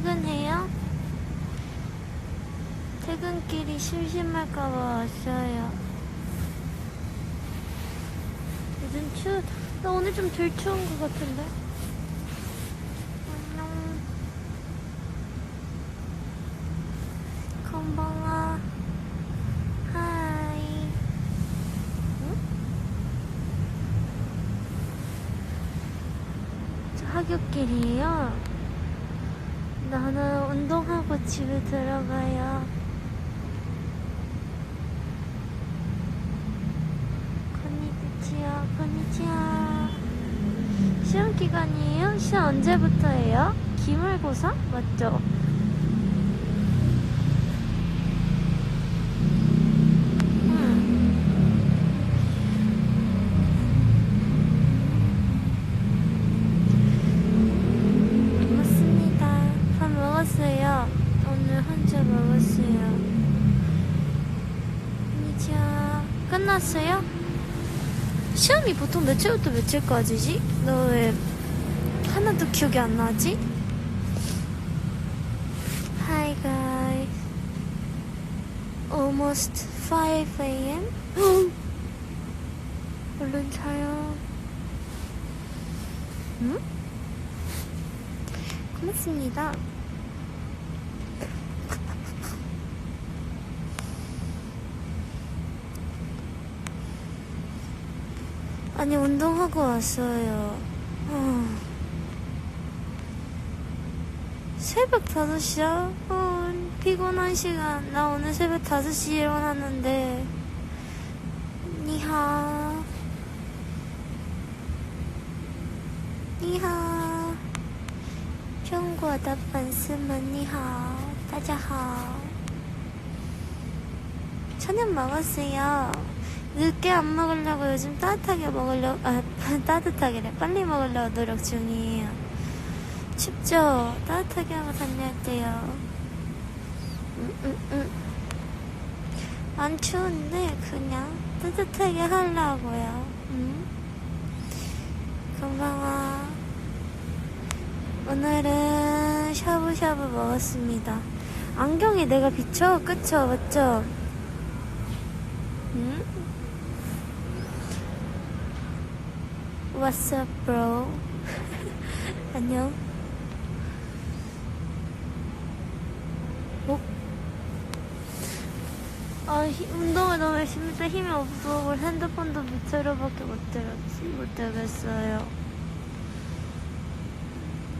퇴근해요? 퇴근길이 심심할까봐 왔어요. 요즘 추, 나 오늘 좀 덜 추운 것 같은데? 안녕. 건방아. 하이. 응? 저 하굣길이에요. 나는 운동하고 집에 들어가요. 건니치야, 건니치야. 시험 기간이에요? 시험 언제부터예요? 기말고사? 맞죠? 음. 맞습니다. 밥 먹었어요. 오늘 혼자 먹었어요. 이자 끝났어요? 시험이 보통 며칠부터 며칠까지지? 너 왜 하나도 기억이 안 나지? Hi guys. Almost 5 a.m. 얼른 자요. 응? 고맙습니다. 아니, 운동하고 왔어요. 어. 새벽 5시야? 어, 피곤한 시간. 나 오늘 새벽 5시에 일어났는데. 니하. 니하. 中国的粉丝们你好，大家好。 저녁 먹었어요. 늦게 안 먹으려고 요즘 따뜻하게 먹으려고, 아, 따뜻하게래. 빨리 먹으려고 노력 중이에요. 춥죠? 따뜻하게 하고 다녀야 돼요. 음, 음, 음. 안 추운데, 그냥 따뜻하게 하려고요. 음. 고마워. 오늘은 샤브샤브 먹었습니다. 안경에 내가 비쳐? 그쵸? 맞죠? 응? What's up, bro? 안녕. 어? 아, 히, 운동을 너무 열심히 했다 힘이 없어. 핸드폰도 밑으로밖에 못 들었지. 못 들었어요.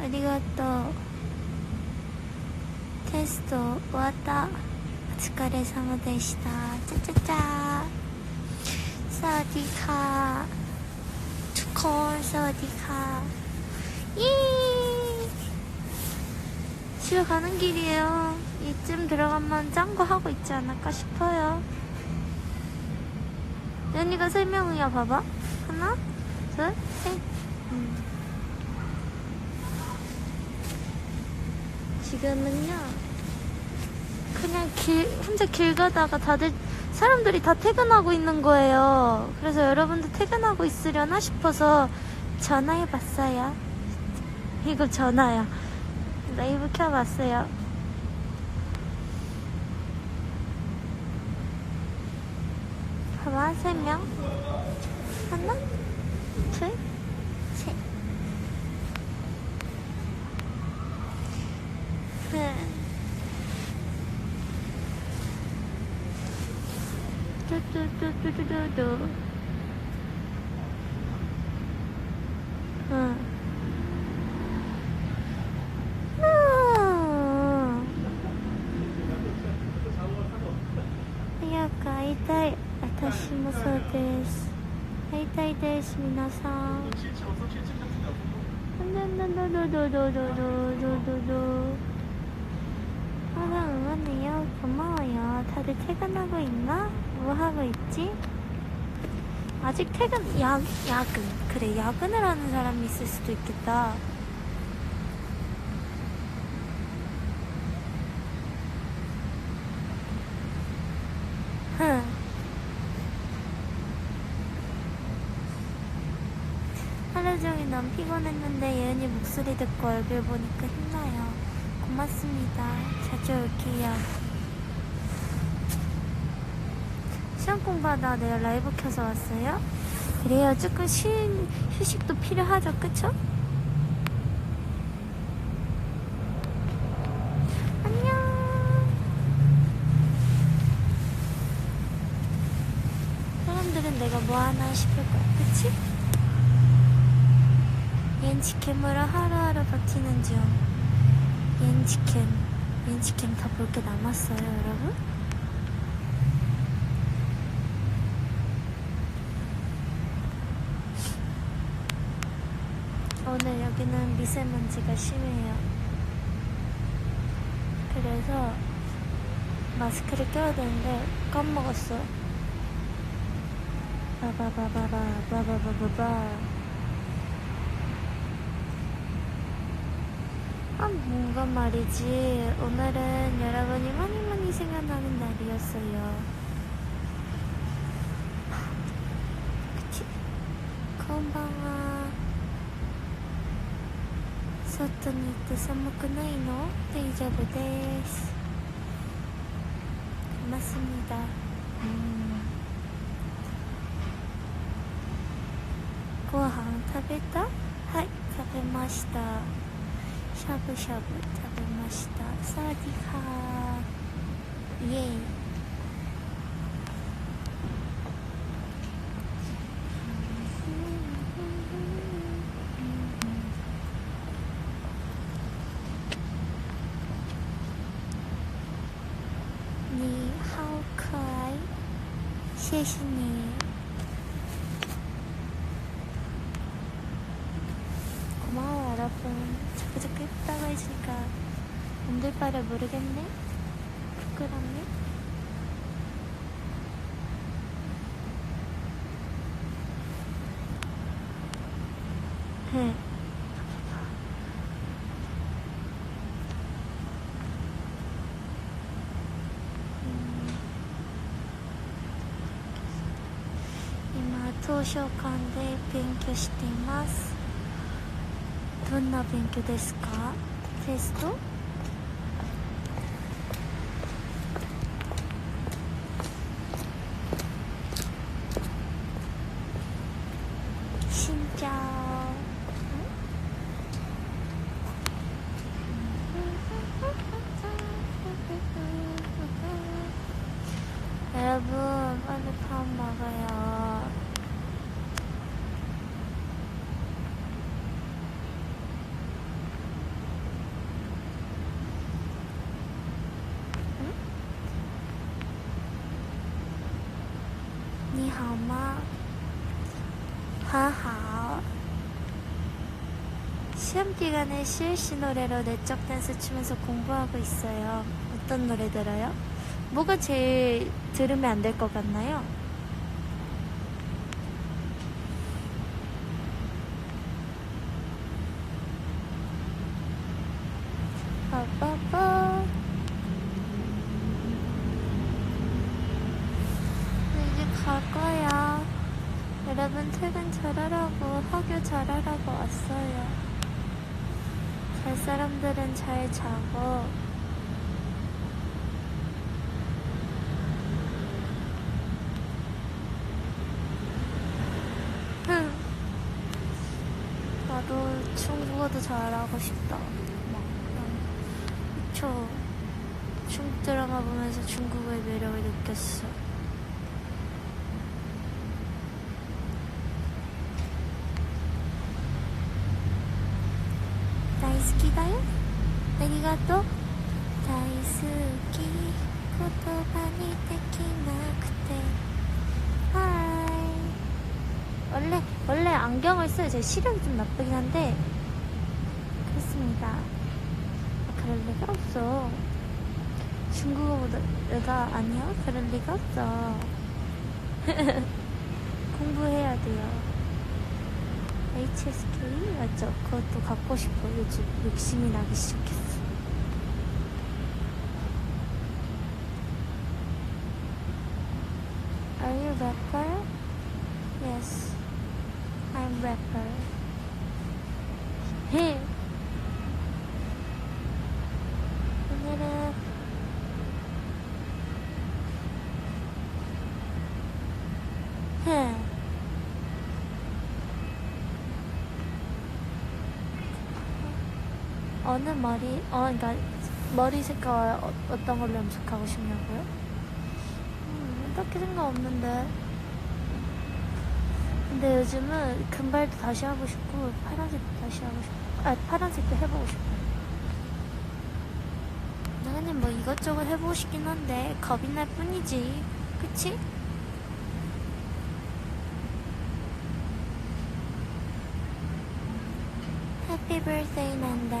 아리가또. 테스트 왔다. お疲れ様でした。짜짜짜。 사디카. ค่ะทุกคนสวัสดีค่ะ예 집에 가는 길이에요 이쯤 들어가면 짠 거 하고 있지 않을까 싶어요 연이가 세 명이야 봐봐 하나 둘셋 음. 지금은요 그냥 길 혼자 길 가다가 다들 사람들이 다 퇴근하고 있는 거예요. 그래서 여러분도 퇴근하고 있으려나 싶어서 전화해봤어요. 이거 전화야 라이브 켜봤어요. 봐봐 세 명. 하나 둘 셋 ドどドドうん早く会いたい私もそうです会いたいです皆さんどどどどどどどどどどど 다들 퇴근하고 있나? 뭐 하고 있지? 아직 퇴근, 야, 야근. 그래, 야근을 하는 사람이 있을 수도 있겠다. 흥. 하루 종일 너무 피곤했는데 예은이 목소리 듣고 얼굴 보니까 힘나요. 고맙습니다. 자주 올게요. 시험 공부하다 내가 라이브 켜서 왔어요? 그래요. 조금 쉰, 휴식도 필요하죠. 그쵸? 내가 뭐 하나 싶을 거야. 그치? 옌치캠으로 하루하루 버티는 중. 옌치캠. 옌치캠 다 볼 게 남았어요, 여러분? 오늘 여기는 미세먼지가 심해요. 그래서 마스크를 껴야 되는데 까먹었어. 바바바바바 바바바바바 아 뭔가 말이지 오늘은 여러분이 많이 많이 생각나는 날이었어요 그치? 건방아 外に行って寒くないの？大丈夫です。いまみだ。ご飯食べた？はい食べました。しゃぶしゃぶ食べました。サーディハー。イエイ。 계시네. 고마워, 여러분. 자꾸 자꾸 했다고 해주니까 몸들 바를 모르겠네? 부끄럽네? 응. 図書館で勉強していますどんな勉強ですかテストしんちゃん 여러분 빨리 밥 먹어요. 시험 기간에 CLC 노래로 내적 댄스 추면서 공부하고 있어요. 어떤 노래 들어요? 뭐가 제일 들으면 안 될 것 같나요? 빠빠빠. 이제 갈 거야. 여러분 퇴근 잘하라고 학교 잘하라고 왔어요. 잘 사람들은 잘 자고 흠. 나도 중국어도 잘하고 싶다. 막, 난, 그쵸. 중국 드라마 보면서 중국어의 매력을 느꼈어. 다이스키다요? 아리가또? 다이스키, 言葉にできなくて. 하이. 원래 원래 안경을 써요. 제 시력이 좀 나쁘긴 한데 그렇습니다. 아, 그럴 리가 없어. 중국어보다 아니요. 그럴 리가 없어. 공부해야 돼요. HSK 맞죠? 그것도 갖고 싶어. 요즘 욕심이 나기 시작했어. Are you rapper? Yes. I'm rapper. 어느 머리, 어, 그러니까 머리 색깔 어, 어떤 걸로 염색하고 싶냐고요? 음, 딱히 생각 없는데. 근데 요즘은 금발도 다시 하고 싶고 파란색도 다시 하고 싶고, 아 파란색도 해보고 싶어요. 나는 뭐 이것저것 해보고 싶긴 한데 겁이 날 뿐이지, 그치? 해피 birthday 난다.お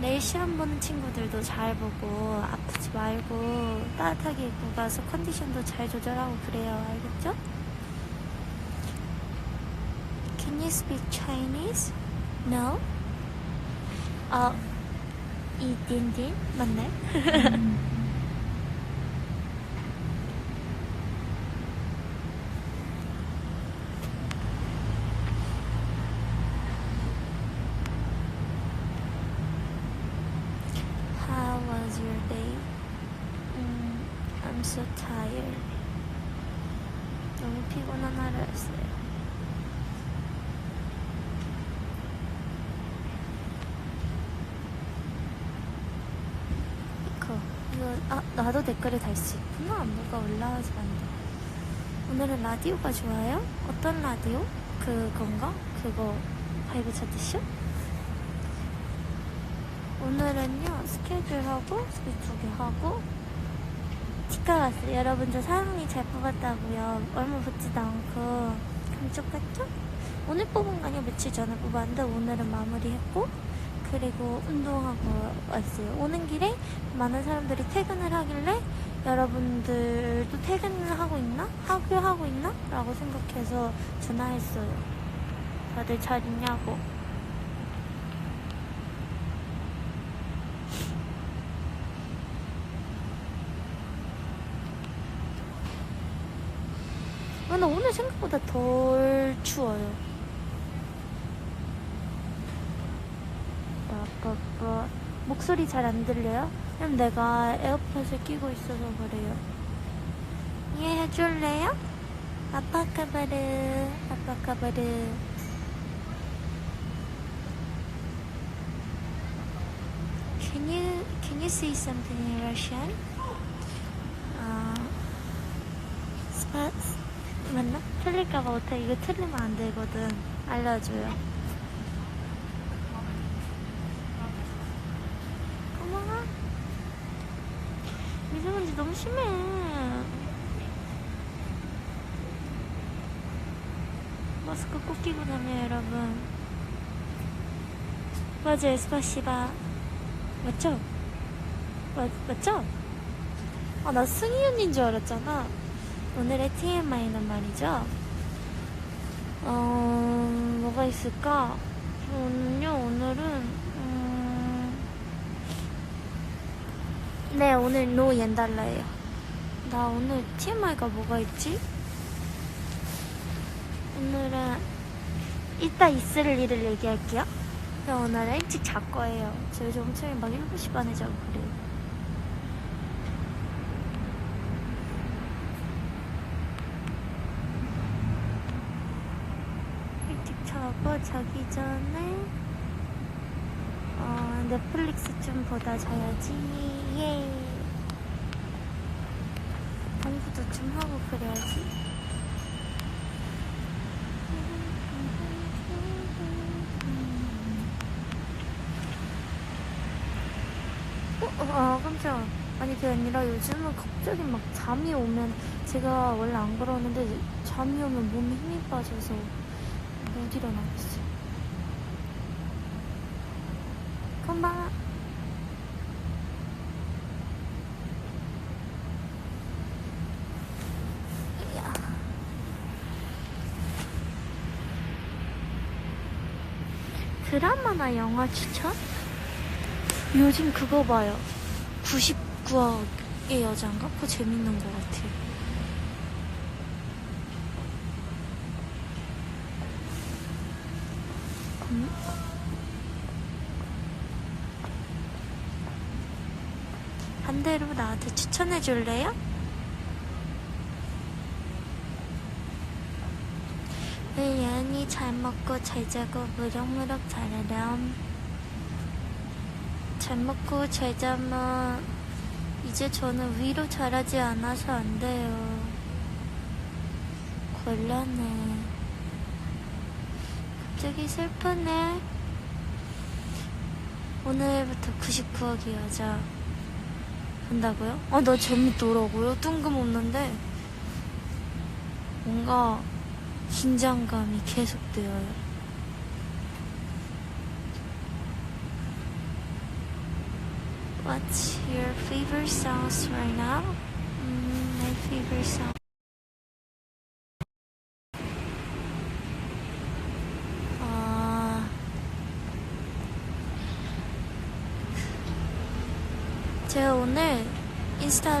내일 시험 보는 친구들도 잘 보고 아프지 말고 따뜻하게 입고 가서 컨디션도 잘 조절하고 그래요. 알겠죠? Can you speak Chinese? No? 어, 이딘딘? How was your day? 음, I'm so tired. 너무 피곤한 하루였어요. 이거, 이거, 아, 나도 댓글에 달수 있구나. 뭐가 올라오지 않는다. 오늘은 라디오가 좋아요? 어떤 라디오? 그건가? 그거, 바이브 차트쇼? 오늘은요 스케줄하고 스케줄두개 하고 치과 갔어요 여러분 저 사랑니 잘 뽑았다고요 얼마 붙지도 않고 감쪽같죠? 오늘 뽑은 거 아니고 며칠 전에 뽑았는데 오늘은 마무리했고 그리고 운동하고 왔어요 오는 길에 많은 사람들이 퇴근을 하길래 여러분들도 퇴근을 하고 있나? 하교 하고 있나? 라고 생각해서 전화했어요 다들 잘 있냐고 근데 오늘 생각보다 덜 추워요. 빠빠빠. 목소리 잘 안 들려요? 그럼 내가 에어팟을 끼고 있어서 그래요. 이해해 줄래요? 아빠까바르, 아빠까바르. Can you can you say something in Russian? 아, 스파 맞나? 틀릴까봐 못해. 이거 틀리면 안 되거든. 알려줘요. 고마워. 미세먼지 너무 심해. 마스크 꼭 끼고 다녀요, 여러분. 맞아요, 스파시바. 맞죠? 맞, 맞죠? 아, 나 승희 언니인 줄 알았잖아. 오늘의 TMI는 말이죠. 어, 뭐가 있을까? 오늘요, 오늘은, 음, 네, 오늘 노 옌달라예요. 나 오늘 TMI가 뭐가 있지? 오늘은, 이따 있을 일을 얘기할게요. 그럼 오늘 일찍 잘 거예요. 저 요즘 엄청 막 7시 반에 자고 그래요. 일찍 자고 자기 전에 어, 넷플릭스 좀 보다 자야지. 예. 공부도 좀 하고 그래야지. 어? 어 아 깜짝아. 아니 그 아니라 요즘은 갑자기 막 잠이 오면 제가 원래 안 그러는데 잠이 오면 몸에 힘이 빠져서 못 일어나겠어. 건방아 이야. 드라마나 영화 추천? 요즘 그거 봐요. 99억의 여자인가? 그거 재밌는 것 같아요. 음? 반대로 나한테 추천해 줄래요? 왜 예은이 잘 먹고 잘 자고 무럭무럭 자라렴 잘 먹고 잘 자면 이제 저는 위로 자라지 않아서 안 돼요. 곤란해. 갑자기 슬프네. 오늘부터 99억의 여자 본다고요? 아, 나 재밌더라고요. 뜬금없는데 뭔가 긴장감이 계속되어요. What's your favorite songs right now? Mm, my favorite song. 아, 제가 오늘 인스타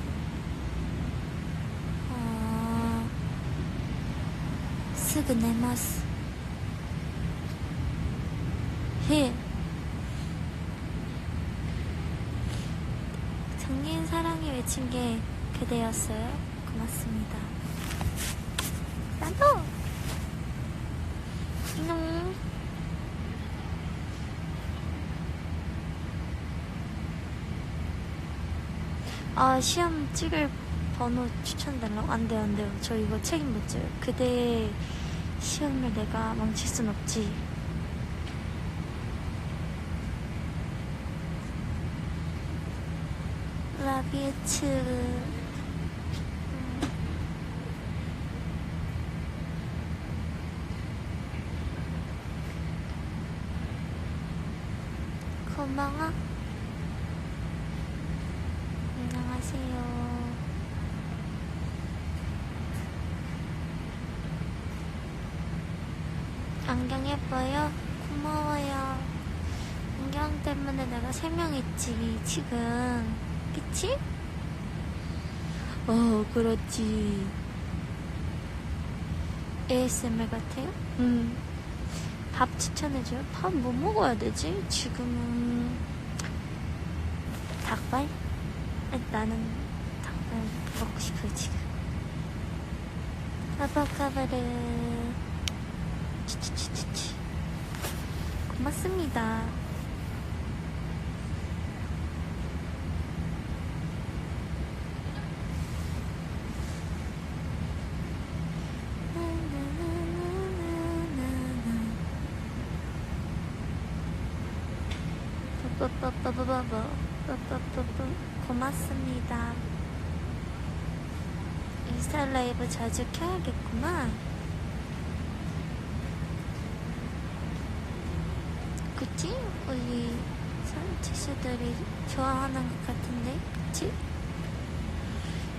すぐ寝ますへえ 장긴 사랑이 외친 게 그대였어요. 고맙습니다. 나도! 이놈. 아, 시험 찍을 번호 추천달라고? 안 돼요, 안 돼요. 저 이거 책임 못 져요. 그대의 시험을 내가 망칠 순 없지. Too. 고마워. 안녕하세요. 안경 예뻐요? 고마워요. 안경 때문에 내가 세 명 있지, 지금. 그치? 어, 그렇지. ASMR 같아요? 음. 밥 추천해줘요? 밥 뭐 먹어야 되지? 지금은 닭발? 아니, 나는 닭발 먹고 싶어요 지금 아바카바르 고맙습니다 고맙습니다. 인스타 라이브 자주 켜야겠구만. 그치? 우리 선치수들이 좋아하는 것 같은데, 그치?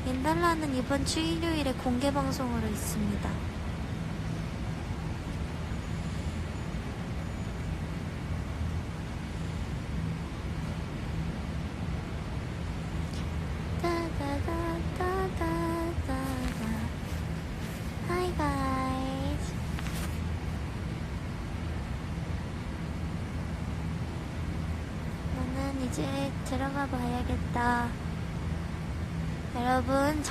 인달라는 이번 주 일요일에 공개 방송으로 있습니다. Hi guys. 나는 이제 들어가 봐야겠다. 여러분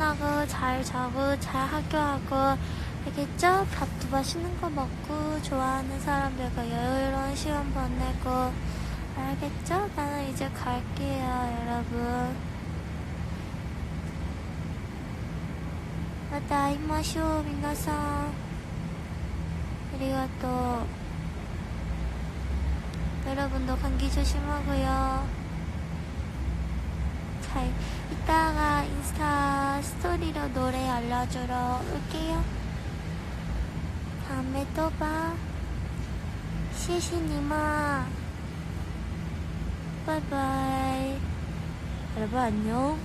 끝나고 잘 자고 잘 학교하고 알겠죠? 밥도 맛있는 거 먹고 좋아하는 사람들과 여유로운 시간 보내고 알겠죠? 나는 이제 갈게요 여러분 마다이마쇼 민나상 그리고 또 여러분도 감기 조심하고요 잘 이따가 인스타 스토리로 노래 알려주러 올게요. 다음에 또 봐. 시시니마. 바이바이. 여러분 안녕.